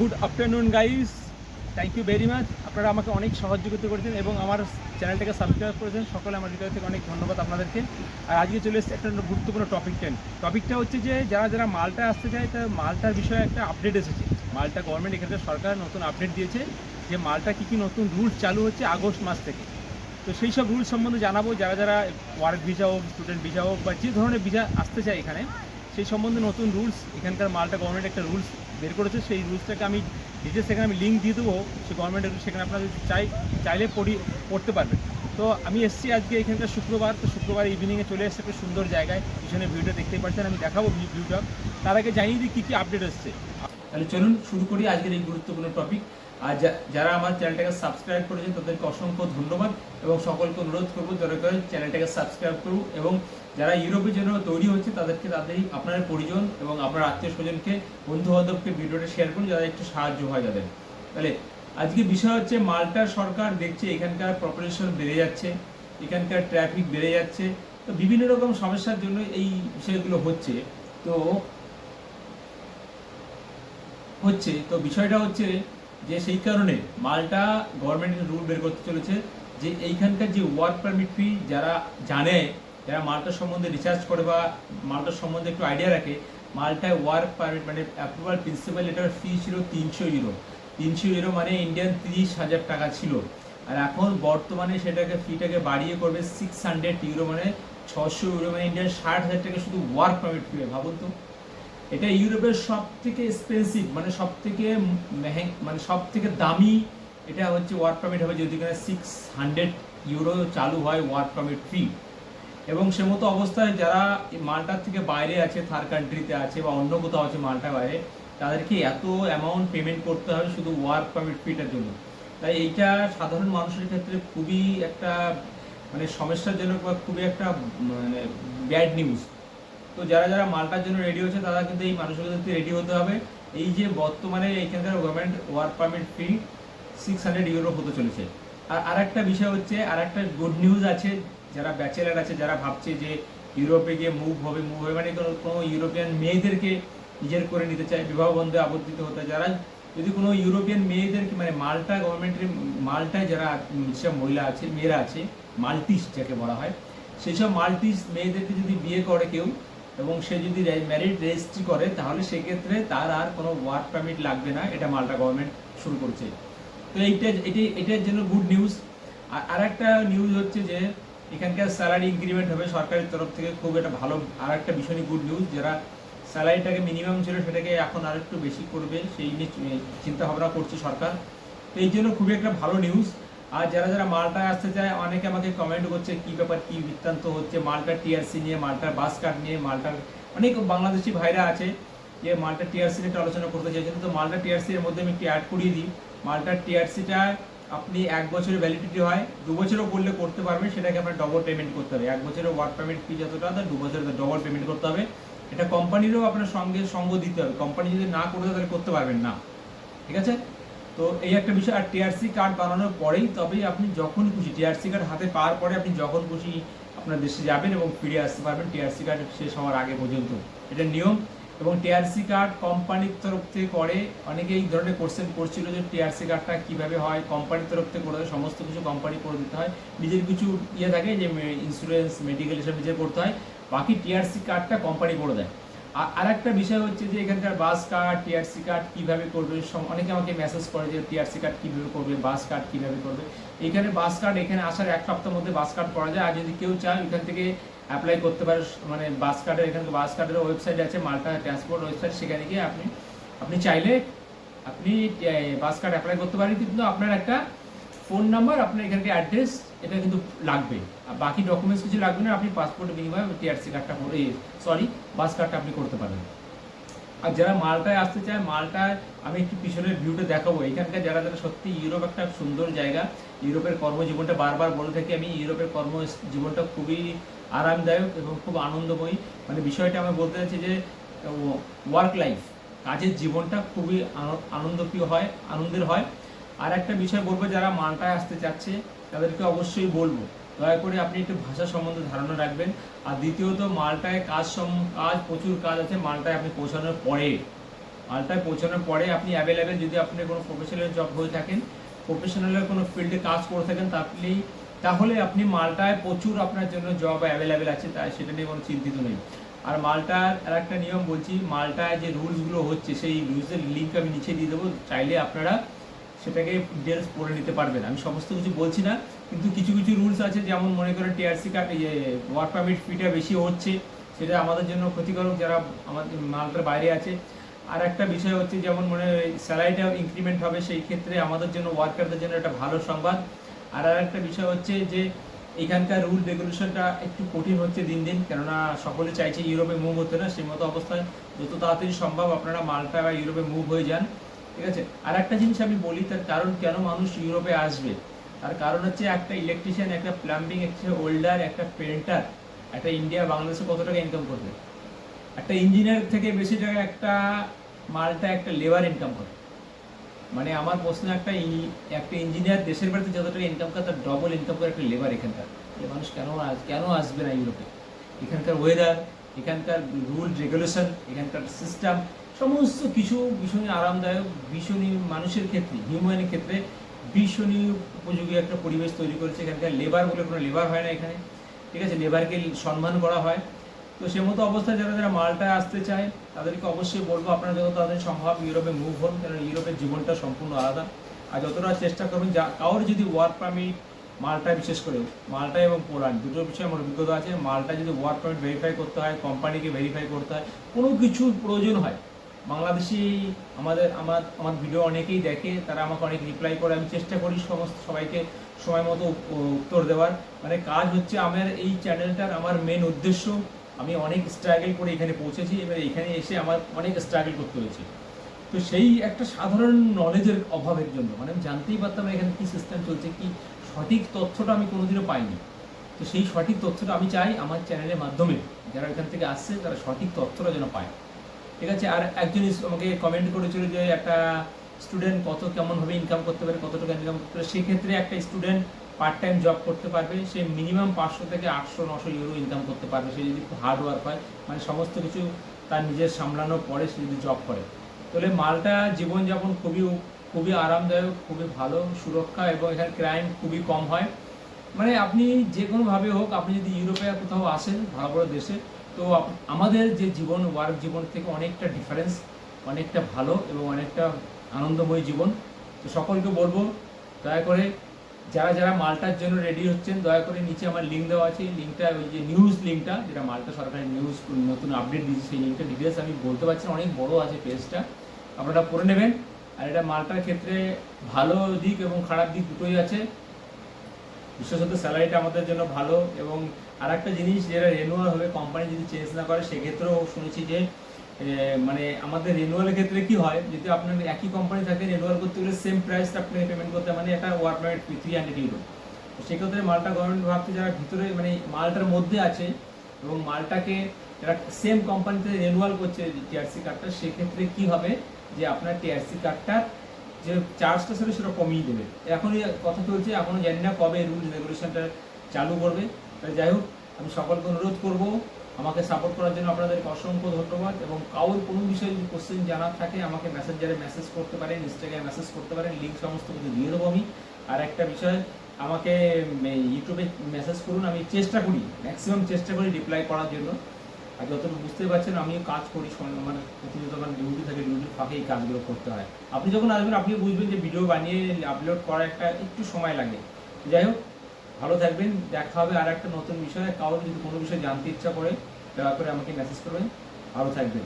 Good afternoon guys thank you very much আপনারা আমাকে অনেক সহযোগিতা করেছেন এবং আমার চ্যানেলটাকে সাবস্ক্রাইব করেছেন। সকলে আমার হৃদয় থেকে অনেক ধন্যবাদ আপনাদেরকে। আর আজকে চলে এসেছে একটা গুরুত্বপূর্ণ টপিক টেন টপিকটা হচ্ছে যে, যারা যারা মালটা আসতে চায় তা মালটার বিষয়ে একটা আপডেট এসেছে। মালটা গভর্নমেন্ট এখানকার সরকার নতুন আপডেট দিয়েছে যে, মালটা কী কী নতুন রুলস চালু হচ্ছে আগস্ট মাস থেকে। তো সেই সব রুলস সম্বন্ধে জানাব। যারা যারা ওয়ার্ক ভিসা হোক স্টুডেন্ট ভিসা হোক বা যে ধরনের ভিসা আসতে চায় এখানে, সেই সম্বন্ধে নতুন রুলস এখানকার মালটা গভর্নমেন্ট একটা রুলস বের করেছে, সেই রুলসটাকে আমি ডিটেলস সেখানে আমি লিঙ্ক দিয়ে দেবো সেই গভর্নমেন্টের সেখানে আপনারা যদি চাই, চাইলে পড়ি, পড়তে পারবেন। তো আমি এসেছি আজকে এখানকার শুক্রবার, তো শুক্রবার ইভিনিংয়ে চলে এসেছে একটা সুন্দর জায়গায়, পিছনে ভিউটা দেখতে পাচ্ছেন, আমি দেখাবো ভিউটা তার আগে জানিয়ে দিই কী কী আপডেট এসছে। তাহলে চলুন শুরু করি আজকের এই গুরুত্বপূর্ণ টপিক আর যারা আমার চ্যানেলটাকে সাবস্ক্রাইব করেছেন, তাদেরকে অসংখ্য ধন্যবাদ এবং সকলকে অনুরোধ করব যারা করে চ্যানেলটাকে সাবস্ক্রাইব করুন এবং যারা ইউরোপের জন্য তৈরি হচ্ছে, তাদেরকে তাদেরই আপনার পরিজন এবং আপনার আত্মীয় স্বজনকে বন্ধু বান্ধবকে ভিডিওটা শেয়ার করুন যাদের একটু সাহায্য হয় যাদের তাহলে, আজকে বিষয় হচ্ছে মাল্টার সরকার দেখছে এখানকার পপুলেশন বেড়ে যাচ্ছে, এখানকার ট্রাফিক বেড়ে যাচ্ছে, তো বিভিন্ন রকম সমস্যার জন্য এই বিষয়গুলো হচ্ছে। তো হচ্ছে, তো বিষয়টা হচ্ছে যে সেই কারণে মালটা গভর্নমেন্টের রুল বের করতে চলেছে যে এইখানকার যে ওয়ার্ক পারমিট ফি যারা জানে, যারা মালটার সম্বন্ধে রিসার্চ করে বা মালটার সম্বন্ধে একটু আইডিয়া রাখে, মালটায় ওয়ার্ক পারমিট মানে অ্যাপ্রুভাল প্রিন্সিপাল এটার ফি ছিল তিনশো ইউরো তিনশো ইউরো মানে ইন্ডিয়ান তিরিশ হাজার টাকা ছিল। আর এখন বর্তমানে সেটাকে ফিটাকে বাড়িয়ে করবে সিক্স হান্ড্রেড ইউরো মানে ছশো ইউরো মানে ইন্ডিয়ান ষাট হাজার টাকা শুধু ওয়ার্ক পারমিট ফি ভাবুন তো। এটা ইউরোপের সব থেকে এক্সপেন্সিভ মানে সব থেকে মানে সব থেকে দামি, এটা হচ্ছে ওয়ার্ক পারমিট হবে যদি কিনা সিক্স হান্ড্রেড ইউরো চালু হয় ওয়ার্ক পারমিট ফি এবং সে মতো অবস্থায় যারা মালটার থেকে বাইরে আছে থার্ড কান্ট্রিতে আছে বা অন্য কোথাও আছে মালটা বাইরে, তাদেরকে এত অ্যামাউন্ট পেমেন্ট করতে হবে শুধু ওয়ার্ক পারমিট ফিটার জন্য। তাই এইটা সাধারণ মানুষের ক্ষেত্রে খুবই একটা মানে সমস্যাজনক বা খুবই একটা মানে ব্যাড নিউজ তো যারা যারা মালটার জন্য রেডি হচ্ছে তারা কিন্তু এই মানুষগুলোতে রেডি হতে হবে। এই যে বর্তমানে এখানকার government work permit fee six hundred euro হতে চলেছে। আর আরেকটা বিষয় হচ্ছে আর একটা গুড নিউজ আছে, যারা ব্যাচেলার আছে, যারা ভাবছে যে ইউরোপে গিয়ে মুভ হবে মুভ হবে মানে কোনো কোনো ইউরোপিয়ান মেয়েদেরকে নিজের করে নিতে চায়, বিবাহ বন্ধে আবদ্ধিত হতে। যারা যদি কোনো ইউরোপিয়ান মেয়েদেরকে মানে মাল্টা গভর্নমেন্টের মাল্টায় যারা যেসব মহিলা আছে, মেয়েরা আছে মাল্টিস যাকে বলা হয় সেসব মাল্টিস মেয়েদেরকে যদি বিয়ে করে কেউ এবং সে যদি ম্যারিড রেজিস্ট্রি করে, তাহলে সেক্ষেত্রে তার আর কোনো ওয়ার্ক পারমিট লাগবে না। এটা মাল্টা গভর্নমেন্ট শুরু করছে। তো এইটা, এটি, এটার জন্য গুড নিউজ আর আরেকটা নিউজ হচ্ছে যে, এখানকার স্যালারি ইনক্রিমেন্ট হবে সরকারের তরফ থেকে। খুব একটা ভালো আর একটা ভীষণই গুড নিউজ যারা স্যালারিটাকে মিনিমাম ছিল সেটাকে এখন আর একটু বেশি করবে, সেই নিয়ে চিন্তা ভাবনা করছে সরকার। তো এই জন্য খুবই একটা ভালো নিউজ আর যারা যারা মালটায় আসতে চায়, অনেকে আমাকে কমেন্ট করছে, কি ব্যাপার, কি বৃত্তান্ত হচ্ছে? মালটার টিআরসি নিয়ে, মালটার বাস কার্ড নিয়ে, মালটার অনেক বাংলাদেশি ভাইরা আছে যে মালটার টিআরসি নিয়ে একটু আলোচনা করতে চাইছেন তো মালটা টিআরসি এর মধ্যে আমি একটু অ্যাড করিয়ে দিই। মালটার টিআরসিটা আপনি এক বছরের ভ্যালিডিটি হয়, দু বছরও করলে করতে পারবেন, সেটাকে আপনার ডবল পেমেন্ট করতে হবে। এক বছরের ওয়ার্ক পেমেন্ট ফি যতটা, তার দু বছরের ডবল পেমেন্ট করতে হবে। এটা কোম্পানিরও আপনার সঙ্গে সঙ্গ দিতে হবে। কোম্পানি যদি না করে দেয়, তাহলে করতে পারবেন না। ঠিক আছে? তো এই একটা বিষয়, আর টিআরসি কার্ড বানানোর পরেই তবেই আপনি যখন খুশি টিআরসি কার্ড হাতে পাওয়ার পরে আপনি যখন খুশি আপনার দেশে যাবেন এবং ফিরে আসতে পারবেন টিআরসি কার্ড শেষ হওয়ার আগে পর্যন্ত। এটা নিয়ম এবং টিআরসি কার্ড কোম্পানির তরফ থেকে করে অনেকে এই ধরনের কোশ্চেন করছিল যে টিআরসি কার্ডটা কীভাবে হয়, কোম্পানির তরফ থেকে করে সমস্ত কিছু কোম্পানি করে দিতে হয়। নিজের কিছু ইয়ে থাকে যে ইন্স্যুরেন্স মেডিকেল এসব নিজে করতে হয়, বাকি টিআরসি কার্ডটা কোম্পানি করে দেয়। আর একটা বিষয় হচ্ছে যে এখানকার বাস কার্ড টিআরসি কার্ড কীভাবে করবে? অনেকে আমাকে মেসেজ করে যে টিআরসি কার্ড কীভাবে করবে, বাস কার্ড কীভাবে করবে? এখানে বাস কার্ড, এখানে আসার এক সপ্তাহের মধ্যে বাস কার্ড করা যায়। আর যদি কেউ চায় এখান থেকে অ্যাপ্লাই করতে পারে। মানে বাস কার্ডের, এখানকার বাস কার্ডের ওয়েবসাইট আছে, মাল্টা ট্রান্সপোর্ট ওয়েবসাইট সেখানে গিয়ে আপনি আপনি চাইলে আপনি বাস কার্ড অ্যাপ্লাই করতে পারেন। কিন্তু আপনার একটা ফোন নাম্বার আপনার এখানকার অ্যাড্রেস এটা কিন্তু লাগবে। আর বাকি ডকুমেন্টস কিছু লাগবে না, আপনি পাসপোর্টের বিনিময়ে টিআরসি কার্ডটা করে সরি বাস কার্ডটা আপনি করতে পারেন। আর যারা মালটায় আসতে চায়, মালটায় আমি একটু পিছনের ভিউটা দেখাবো। এখানকার যারা যারা সত্যি ইউরোপ একটা সুন্দর জায়গা, ইউরোপের কর্মজীবনটা বারবার বলে থাকি আমি, ইউরোপের কর্ম জীবনটা খুবই আরামদায়ক এবং খুব আনন্দময়ী। মানে বিষয়টা আমি বলতে চাচ্ছি যে ওয়ার্ক লাইফ কাজের জীবনটা খুবই আন- আনন্দপ্রিয় হয়, আনন্দের হয়। আর একটা বিষয় বলব, যারা মালটায় আসতে চাচ্ছে, তাদেরকে অবশ্যই বলব। দয়া করে আপনি একটু ভাষা সম্বন্ধে ধারণা রাখবেন। আর দ্বিতীয়ত, মালটায় কাজ সম, কাজ, প্রচুর কাজ আছে মালটায় আপনি পৌঁছানোর পরে। মালটায় পৌঁছানোর পরে আপনি অ্যাভেলেবেল যদি আপনি কোনো প্রফেশনাল জব হয়ে থাকেন প্রফেশনালের কোনো ফিল্ডে কাজ করে থাকেন তাহলেই তাহলে আপনি মালটায় প্রচুর আপনার জন্য জব অ্যাভেলেবেল আছে, তাই সেটা নিয়ে কোনো চিন্তিত নেই। আর মালটার আর একটা নিয়ম বলছি, মালটায় যে রুলসগুলো হচ্ছে, সেই রুলসের লিঙ্ক আমি নিচে দিয়ে দেবো। চাইলে আপনারা সেটাকে ডিটেলস পড়ে নিতে পারবেন আমি সমস্ত কিছু বলছি না, কিন্তু কিছু কিছু রুলস আছে যেমন মনে করেন টিআরসি ইয়ে ওয়ার্ক পারমিট ফিটা বেশি হচ্ছে, সেটা আমাদের জন্য ক্ষতিকারক যারা আমাদের মালটার বাইরে আছে। আর একটা বিষয় হচ্ছে যেমন মনে স্যালারিটা ইনক্রিমেন্ট হবে, সেই ক্ষেত্রে আমাদের জন্য ওয়ার্কারদের জন্য একটা ভালো সংবাদ। আর আর একটা বিষয় হচ্ছে যে এখানকার রুল রেগুলেশনটা একটু কঠিন হচ্ছে দিন দিন, কেননা সকলে চাইছে ইউরোপে মুভ হতে না, সেই মতো অবস্থায় যত তাড়াতাড়ি সম্ভব আপনারা মালটা বা ইউরোপে মুভ হয়ে যান। ঠিক আছে? আর একটা জিনিস আমি বলি, তার কারণ কেন মানুষ ইউরোপে আসবে? তার কারণ হচ্ছে একটা ইলেকট্রিশিয়ান একটা প্লাম্বিং একটা ওয়েল্ডার একটা পেন্টার একটা ইন্ডিয়া বাংলাদেশে কত টাকা ইনকাম করবে? একটা ইঞ্জিনিয়ার থেকে বেশি টাকা একটা মালটা, একটা লেবার ইনকাম করে। মানে আমার প্রশ্ন, একটা একটা ইঞ্জিনিয়ার দেশের বাড়িতে যত টাকা ইনকাম করে, তার ডবল ইনকাম করে একটা লেবার এখানকার। মানুষ কেন কেন আসবে না ইউরোপে? এখানকার ওয়েদার এখানকার রুল রেগুলেশন এখানকার সিস্টেম সমস্ত কিছু ভীষণই আরামদায়ক, ভীষণই মানুষের ক্ষেত্রে হিউম্যানের ক্ষেত্রে ভীষণই উপযোগী একটা পরিবেশ তৈরি করেছে এখানকার লেবার বলে কোনো লেবার হয় না এখানে। ঠিক আছে লেবারকে সম্মান করা হয়। তো সে মতো অবস্থায় যারা যারা মালটায় আসতে চায়, তাদেরকে অবশ্যই বলব আপনারা যত তাদের সম্ভব ইউরোপে মুভ হন কারণ ইউরোপের জীবনটা সম্পূর্ণ আলাদা। আর যতটা চেষ্টা করবেন, যা কারোর যদি ওয়ার্ক পারমিট মালটা, বিশেষ করে মালটা এবং পোল্যান্ড দুটো বিষয়ে আমার অভিজ্ঞতা আছে, মালটা যদি ওয়ার্ক পারমিট ভেরিফাই করতে হয় কোম্পানিকে ভেরিফাই করতে হয়, কোনো কিছুর প্রয়োজন হয় বাংলাদেশি আমাদের, আমার আমার ভিডিও অনেকেই দেখে, তারা আমাকে অনেক রিপ্লাই করে। আমি চেষ্টা করি সমস্ত সবাইকে সময় মতো উত্তর দেওয়ার। মানে কাজ হচ্ছে আমার এই চ্যানেলটার আমার মেন উদ্দেশ্য। আমি অনেক স্ট্রাগল করে এখানে পৌঁছেছি এবার এখানে এসে আমার অনেক স্ট্রাগল করতে হয়েছে। তো সেই একটা সাধারণ নলেজের অভাবের জন্য মানে আমি জানতেই পারতাম এখানে কী সিস্টেম চলছে, কি সঠিক তথ্যটা আমি কোনোদিনও পাইনি। তো সেই সঠিক তথ্যটা আমি চাই আমার চ্যানেলের মাধ্যমে। যারা এখান থেকে আসছে, তারা সঠিক তথ্যটা যেন পায়। ঠিক আছে? আর একজন আমাকে কমেন্ট করেছিল যে একটা স্টুডেন্ট কত কেমনভাবে ইনকাম করতে পারে কত টাকা ইনকাম করতে পারে, সেক্ষেত্রে একটা স্টুডেন্ট পার্ট টাইম জব করতে পারবে, সে মিনিমাম পাঁচশো থেকে আটশো, নশো ইউরো ইনকাম করতে পারবে, সে যদি হার্ড ওয়ার্ক হয় মানে সমস্ত কিছু তার নিজের সামলানোর পরে সে যদি জব করে। তাহলে মালটা জীবনযাপন খুবই খুবই আরামদায়ক, খুবই ভালো, সুরক্ষা এবং এখানে ক্রাইম খুবই কম হয়। মানে আপনি যে কোনোভাবে হোক, আপনি যদি ইউরোপে কোথাও আসেন, ভালো বড় দেশে তো আমাদের যে জীবন ওয়ার্ক জীবন থেকে অনেকটা ডিফারেন্স অনেকটা ভালো এবং অনেকটা আনন্দময় জীবন। তো সকলকে বলব, দয়া করে যারা যারা মালটার জন্য রেডি হচ্ছেন, দয়া করে নিচে আমার লিঙ্ক দেওয়া আছে। এই লিঙ্কটা ওই যে নিউজ লিঙ্কটা যেটা মালটা সরকারের নিউজ নতুন আপডেট দিয়েছে, সেই লিঙ্কটা ডিটেলস আমি বলতে পারছি অনেক বড় আছে পেজটা আপনারা পড়ে নেবেন। আর এটা মালটার ক্ষেত্রে ভালো দিক এবং খারাপ দিক দুটোই আছে। বিশেষত স্যালারিটা আমাদের জন্য ভালো এবং আর একটা জিনিস যেটা রেনুয়াল হবে কোম্পানি যদি চেঞ্জ না করে, সেক্ষেত্রেও শুনেছি যে মানে আমাদের রেনুয়ালের ক্ষেত্রে কি হয়, যদি আপনার একই কোম্পানি থাকে রেনুয়াল করতে গেলে সেম প্রাইসটা আপনাকে পেমেন্ট করতে মানে একটা work permit three hundred euro সেক্ষেত্রে মালটা গভর্নমেন্ট ভাবছে যারা ভিতরে মানে মালটার মধ্যে আছে এবং মালটাকে যারা সেম কোম্পানিতে রেনুয়াল করছে টিআরসি কার্ডটা সেক্ষেত্রে কি হবে, যে আপনার টিআরসি কার্ডটার যে চার্জটা ছিল সেটা কমিয়ে দেবে। এখনই কথা চলছে এখনও জানি না কবে রুল রেগুলেশনটা চালু করবে। তাই যাই হোক, আমি সকলকে অনুরোধ করব, আমাকে সাপোর্ট করার জন্য আপনাদেরকে অসংখ্য ধন্যবাদ এবং কাউর কোনো বিষয়ে যদি কোশ্চেন জানার থাকে, আমাকে মেসেঞ্জারে মেসেজ করতে পারেন ইনস্টাগ্রামে মেসেজ করতে পারেন লিঙ্ক সমস্ত কিছু দিয়ে দেবো আমি। আর একটা বিষয়, আমাকে ইউটিউবে মেসেজ করুন, আমি চেষ্টা করি ম্যাক্সিমাম চেষ্টা করি রিপ্লাই করার জন্য। আর যতটুকু বুঝতে পারছেন, আমিও কাজ করি মানে প্রতিনিয়ত আমার ডিউটি থাকে ডিউটির ফাঁকে এই কাজগুলো করতে হয়। আপনি যখন আসবেন আপনি বুঝবেন যে ভিডিও বানিয়ে আপলোড করার একটা একটু সময় লাগে। যাই হোক, ভালো থাকবেন, দেখা হবে আর একটা নতুন বিষয়ে। কারোর যদি কোনো বিষয়ে জানতে ইচ্ছা করে, দয়া করে আমাকে মেসেজ করবেন। ভালো থাকবেন।